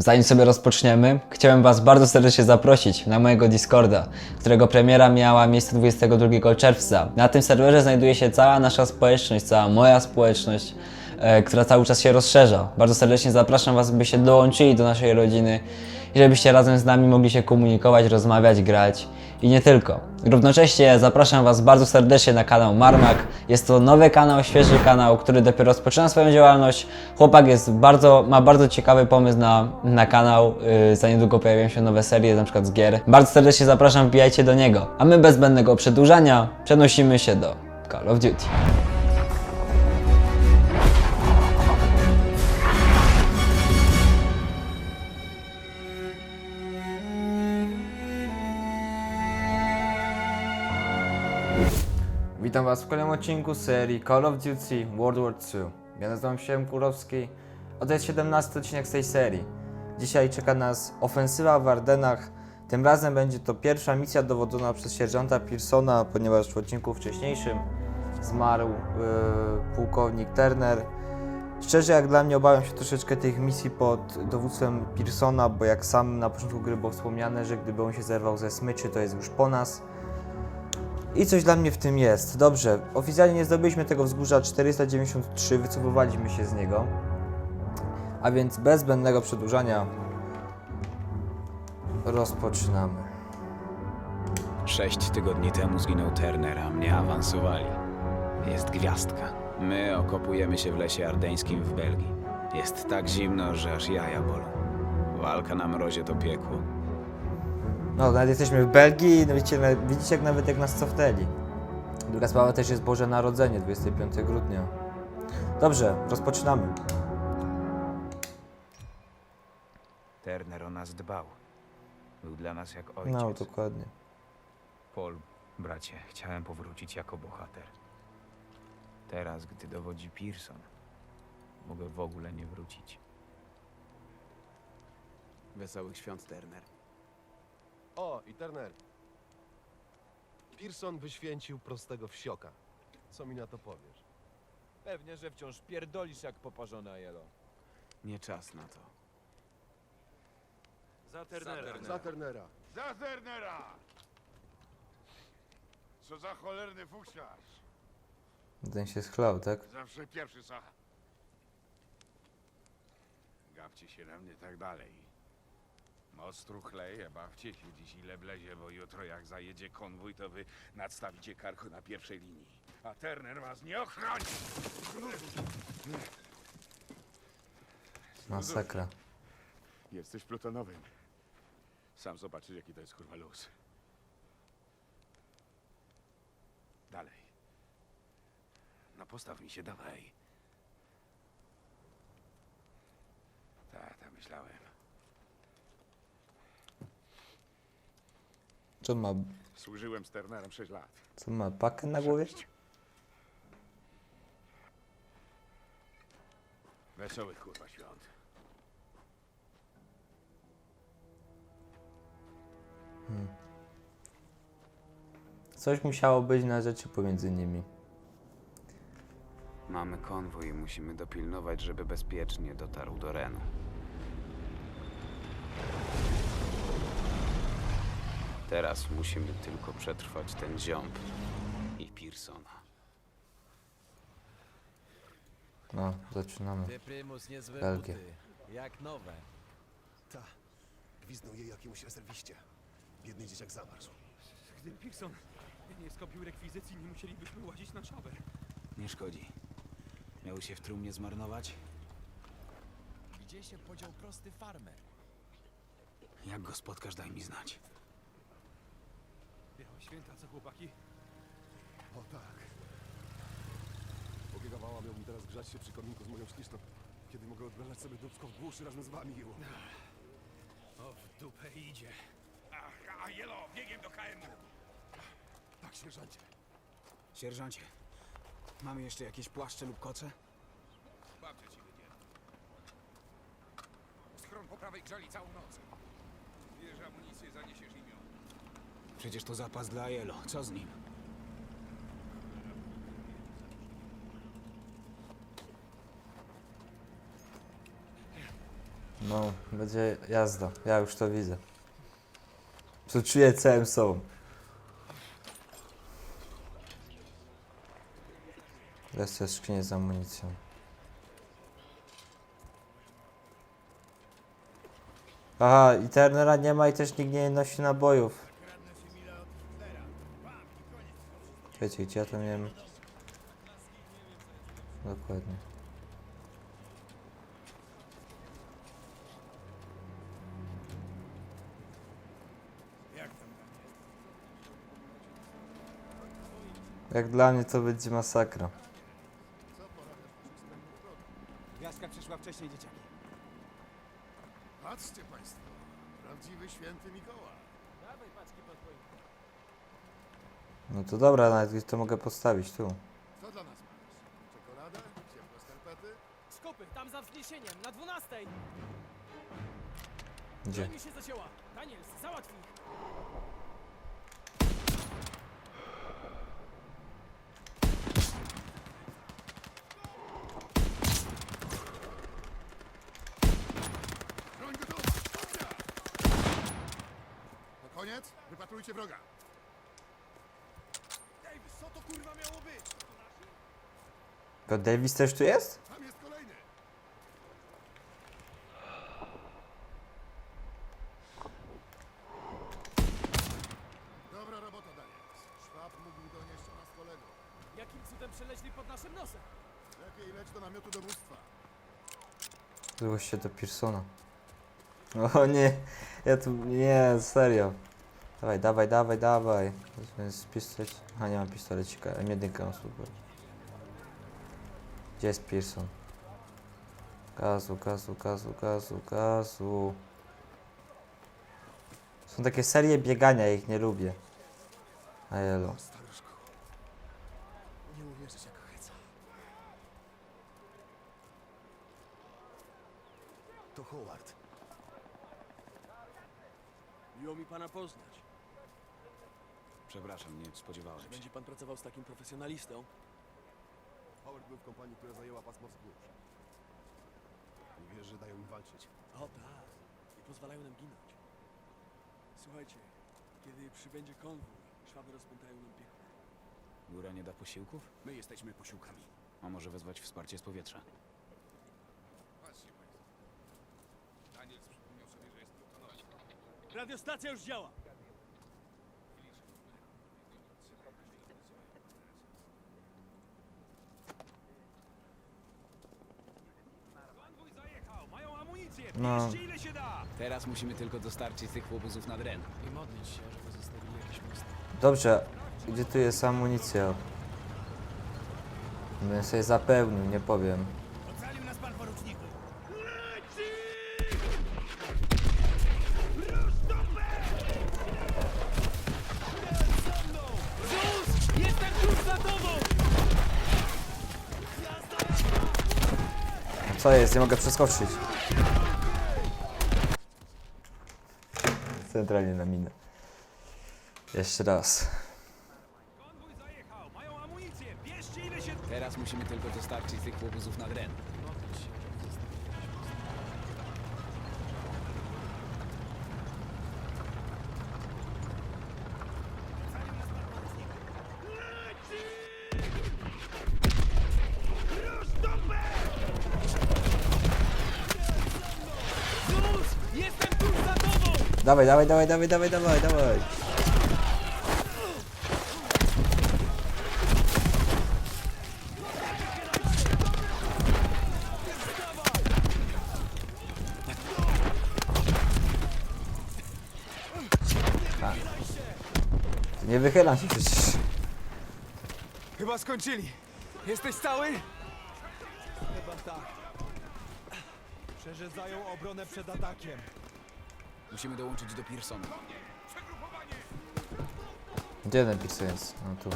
Zanim sobie rozpoczniemy, chciałem Was bardzo serdecznie zaprosić na mojego Discorda, którego premiera miała miejsce 22 czerwca. Na tym serwerze znajduje się cała nasza społeczność, cała moja społeczność, e, która cały czas się rozszerza. Bardzo serdecznie zapraszam Was, byście dołączyli do naszej rodziny i żebyście razem z nami mogli się komunikować, rozmawiać, grać i nie tylko. Równocześnie zapraszam Was bardzo serdecznie na kanał Marmak. Jest to nowy kanał, świeży kanał, który dopiero rozpoczyna swoją działalność. Chłopak jest bardzo, ma bardzo ciekawy pomysł na, na kanał. Yy, za niedługo pojawią się nowe serie, na przykład z gier. Bardzo serdecznie zapraszam, wbijajcie do niego. A my bez zbędnego przedłużania przenosimy się do Call of Duty. Witam Was w kolejnym odcinku serii Call of Duty World War II. Ja nazywam się Kurowski, a to jest 17 odcinek z tej serii. Dzisiaj czeka nas ofensywa w Ardenach. Tym razem będzie to pierwsza misja dowodzona przez sierżanta Pearsona, ponieważ w odcinku wcześniejszym zmarł yy, pułkownik Turner. Szczerze, jak dla mnie obawiam się troszeczkę tych misji pod dowództwem Pearsona, bo jak sam na początku gry było wspomniane, że gdyby on się zerwał ze smyczy, to jest już po nas. I coś dla mnie w tym jest. Dobrze, oficjalnie nie zdobyliśmy tego wzgórza 493, wycofywaliśmy się z niego. A więc bez zbędnego przedłużania rozpoczynamy. Sześć tygodni temu zginął Turner, a mnie awansowali. Jest gwiazdka. My okopujemy się w lesie ardeńskim w Belgii. Jest tak zimno, że aż jaja bolą. Walka na mrozie to piekło. No, nawet jesteśmy w Belgii i no widzicie, nawet- widzicie jak nawet jak nas cofnęli. Druga sprawa też jest Boże Narodzenie, 25 grudnia. Dobrze, rozpoczynamy. Turner o nas dbał. Był dla nas jak ojciec. No, dokładnie. Paul, bracie, chciałem powrócić jako bohater. Teraz, gdy dowodzi Pearson, mogę w ogóle nie wrócić. Wesołych świąt, Turner. O, i Turner. Pearson wyświęcił prostego wsioka. Co mi na to powiesz? Pewnie, że wciąż pierdolisz jak poparzona jelo. Nie czas na to. Za Turnera. Za Turnera. Za Turnera! Co za cholerny fuksiarz! Ten się schlał, tak? Zawsze pierwszy sacha. Gawcie się na mnie tak dalej. Moc truchleje, bawcie się dziś ile wlezie, bo jutro jak zajedzie konwój, to wy nadstawicie karku na pierwszej linii. A Turner was nie ochroni! Masakra. Jesteś plutonowym. Sam zobaczysz, jaki to jest kurwa luz. Dalej. No postaw mi się, dawaj. Tak, tak myślałem. Co on ma, Służyłem z Turnerem 6 lat. co on ma pakę na głowie? Wesołych kurwa świąt. Coś musiało być na rzeczy pomiędzy nimi. Mamy konwój i musimy dopilnować, żeby bezpiecznie dotarł do Renu. Teraz musimy tylko przetrwać ten ziąb i Pearsona. No, zaczynamy. Ty prymus niezłe Belgię. buty. Jak nowe. Ta. Gwizdnął jej jakiemuś rezerwiście. Biedny dzieciak zamarzł. Gdyby Pearson nie skopił rekwizycji, nie musielibyśmy łazić na szaber. Nie szkodzi. Miał się w trumnie zmarnować? Gdzie się podział prosty farmer? Jak go spotkasz, daj mi znać. Święta, co chłopaki? O tak. Pobiegawała miał mi teraz grzać się przy kominku z moją śliczną. Kiedy mogę odbierać sobie dubsko w głuszy razem z wami, Iło. O, w dupę idzie. Ach, a jelo, biegiem do KM-u. Tak, sierżancie. Sierżancie, mamy jeszcze jakieś płaszcze lub koce? Babcia ci wygięła. Schron po prawej grzali całą noc. Bierz amunicję, zaniesiesz imię. Przecież to zapas dla Elo. Co z nim? No, będzie jazda. Ja już to widzę. Co czuję całym sobą. Wreszcie skrzynię z amunicją. Aha, i Turnera nie ma i też nikt nie nosi nabojów. Wiecie, gdzie ja to miałem? Dokładnie. Jak dla mnie to będzie masakra. Gwiazdka przyszła wcześniej, dzieciaki. Patrzcie państwo, prawdziwy święty Mikołaj. No to dobra, nawet to mogę postawić tu. Co dla nas masz? Czekoladę? Ciepłe skarpety? Skopy, tam za wzniesieniem, na 12. Gdzie? mi się zacięła. Daniels, załatwij ich. Broń gotowa! Ognia! To koniec? Wypatrujcie wroga. Davis, co to kurwa miało być? To Davis też tu jest? Tam jest kolejny. Dobra robota, Daniels. Szwab mógł donieść o nas kolegów. Jakim cudem przeleźli pod naszym nosem? Lepiej leć do namiotu dowództwa. Złoś się do Pearsona. O nie, ja tu, nie, serio. Dawaj, dawaj, dawaj, dawaj. To jest pistolet. Aha, nie mam pistolecika, M1 mam super. Gdzie jest Pearson? Gazu, gazu, gazu, gazu, gazu. Są takie serie biegania, ja ich nie lubię. A jelo. Staruszku. Nie uwierzysz, jak heca. To Howard. Miło mi pana poznać. Przepraszam, nie spodziewałem się. Będzie pan pracował z takim profesjonalistą? Howard był w kompanii, która zajęła pasmo wzgórz. Nie wiesz, że dają im walczyć. O tak. I pozwalają nam ginąć. Słuchajcie, kiedy przybędzie konwój, szwaby rozpętają nam piekło. Góra nie da posiłków? My jesteśmy posiłkami. A może wezwać wsparcie z powietrza? Patrzcie państwo. Daniel przypomniał sobie, że jest plutonowy. Radiostacja już działa. Konwój zajechał, mają amunicję. No. Teraz musimy tylko dostarczyć tych łobuzów nad Ren. I modlić się, żeby zostawili jakieś mosty. Dobrze, gdzie tu jest amunicja? Bym sobie zapełnił, nie powiem. Ocalił nas pan poruczniku. Jestem tuż za tobą! Co jest? Nie mogę przeskoczyć. Centralnie na minę. Jeszcze raz. Teraz musimy tylko dostarczyć tych łobuzów nad Ren. Dawaj, dawaj, dawaj, dawaj, dawaj, dawaj, dawaj. A. Nie wychylam się przecież. Chyba skończyli. Jesteś cały? Chyba tak. Przerzedzają obronę przed atakiem. Musimy dołączyć do Pearsona. Gdzie ten pisy jest? No tu.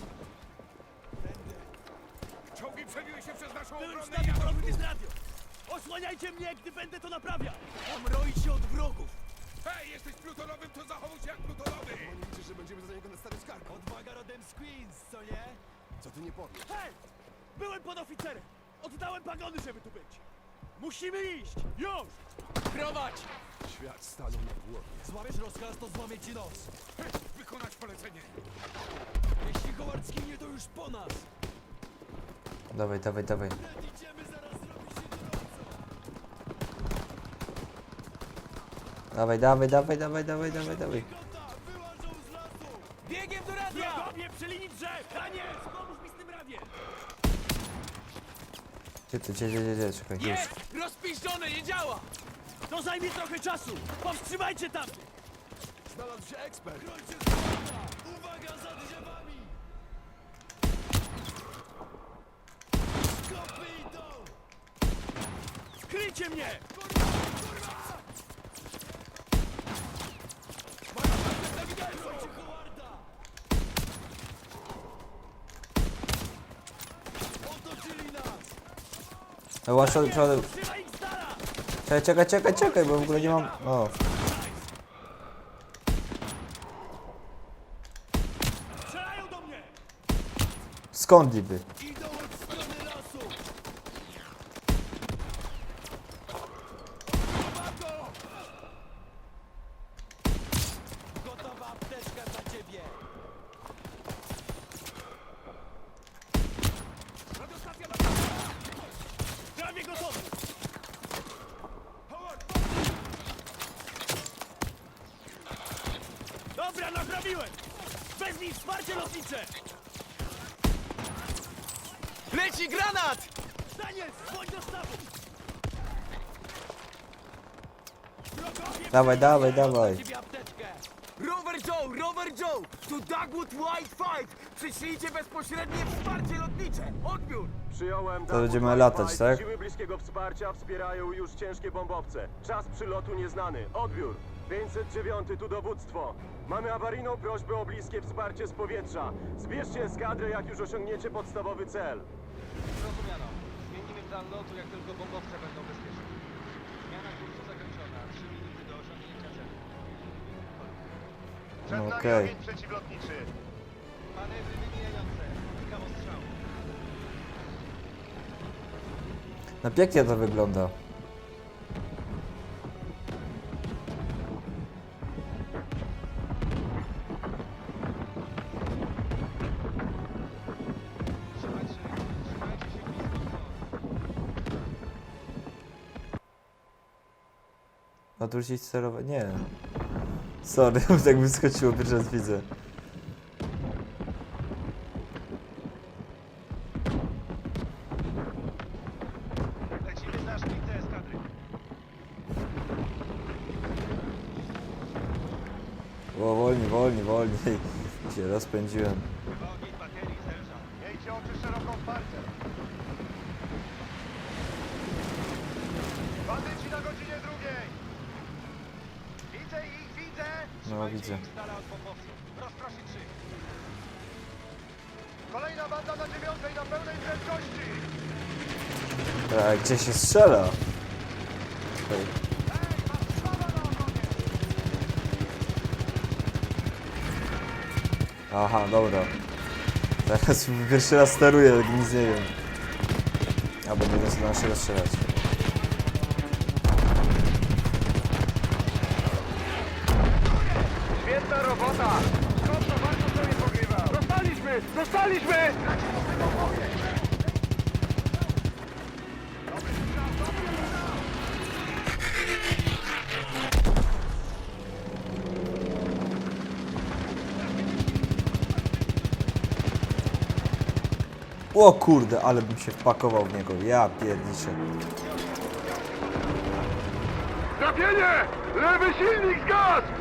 Czołgi przebiły się przez naszą Byłem w obronę i choroby jest radio! Osłaniajcie mnie, gdy będę to naprawiał! Mam roić się od wrogów! Hej, jesteś plutonowym, to zachowuj się jak plutonowy! Bo nie liczysz, że będziemy za niego nastawiać kark. Odwaga rodem z Queens, co nie? Co ty nie powiesz? Hej! Byłem pod oficerem! Oddałem pagony, żeby tu być! Musimy iść! Już! Prowadź! Świat stanął na głowie. Złamiesz rozkaz, to złamię ci nos. Wykonać polecenie! Jeśli Howard zginie, to już po nas. Dawaj, dawaj, dawaj. Idziemy, zaraz zrobi się gorąco. Dawaj, dawaj, dawaj, dawaj, dawaj, dawaj, dawaj. Kota, wyłażą z lasu! Biegiem do radia! Wrogowie przy linii drzew! Daniel, pomóż mi z tym radiem! Gdzie ty, gdzie, gdzie, gdzie, gdzie, czekaj, już. Jest! Rozpiszczone, nie działa! To zajmie trochę czasu! Powstrzymajcie tam! Znalazł się ekspert. Z! Uwaga za drzewami! Skopy idą! Kryjcie mnie! Łasz od przodu. Czekaj, czekaj, czekaj, czekaj, bo w ogóle nie mam... O, skąd niby? Idą od strony lasu! Uwaga! Gotowa apteczka dla ciebie! Radiostacja na Prawie gotowy! Howard! Dobra, naprawiłem! Wezmij wsparcie lotnicze! Leci granat! Daniel, dzwoń do! Wrogowie Dawaj, dawaj, dawaj. dla ciebie apteczkę! Rover Joe, Rover Joe! Tu Dagwood White Fight! Przyślijcie bezpośrednie wsparcie lotnicze! Odbiór! Przyjąłem. To będziemy latać, tak? Siły bliskiego wsparcia wspierają już ciężkie bombowce. Czas przylotu nieznany. Odbiór. 509 tu dowództwo. Mamy awaryjną prośbę o bliskie wsparcie z powietrza. Zbierzcie eskadrę, jak już osiągniecie podstawowy cel. Zrozumiano. Zmienimy plan lotu, jak tylko bombowce będą bezpieczne. Zmiana kursu zakończona. 3 minuty do osiągnięcia celu. No okej. przeciwlotniczy. Manewry wymijające. Klikam ostrzał. No pięknie to wygląda. Odwrócić sterowanie. Nie. Sorry, tak wyskoczyło, pierwszy raz widzę. O, wolniej, wolniej, wolniej. Się rozpędziłem. No widzę. ich z dala od bombowców. Rozproszyć szyb. Kolejna banda na dziewiątej na pełnej prędkości. A gdzie się strzela? Okej. Aha, dobra. Teraz pierwszy raz steruję, nic nie wiem. Albo nie wiem, się rozstrzelać. Robota. Skąd to bardzo sobie pogrywał? Dostaliśmy! Dostaliśmy! O kurde, ale bym się wpakował w niego. Ja pierniczę. Trafienie! Lewy silnik zgasł! Dawaj,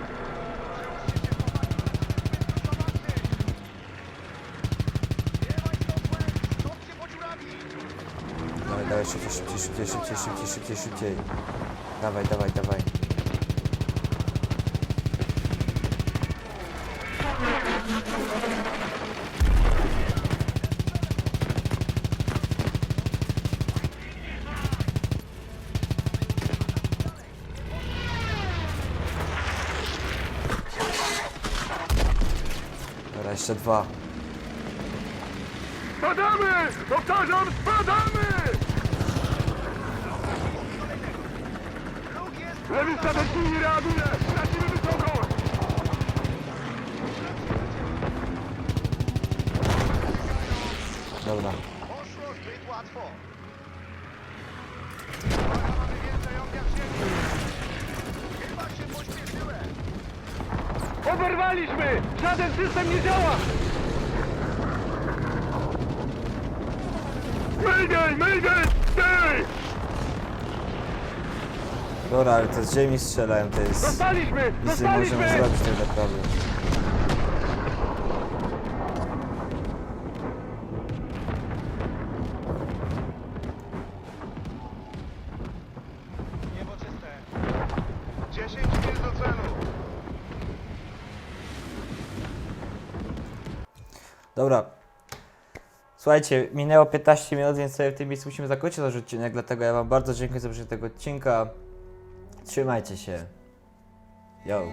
dawaj, szybciej, szybciej, szybciej, szybciej, szybciej, szybciej, szybciej. Dawaj, dawaj, dawaj. Dobra, jeszcze dwa. Spadamy! Powtarzam, spadamy! Lewy stateczny nie reaguje! Tracimy wysokość! Dobra. Poszło zbyt łatwo! Chyba się pośpieszyłem! Oberwaliśmy! Żaden system nie działa! Mayday! Mayday! Mayday! Dobra, ale to z ziemi strzelają, to jest... Dostaliśmy! Nic nie możemy zrobić tak naprawdę. Niebo czyste. 10 mil do celu! Dobra. Słuchajcie, minęło 15 minut, więc sobie w tym miejscu musimy zakończyć nasz odcinek, dlatego ja wam bardzo dziękuję za obejrzenie tego odcinka. Trzymajcie się. Yo.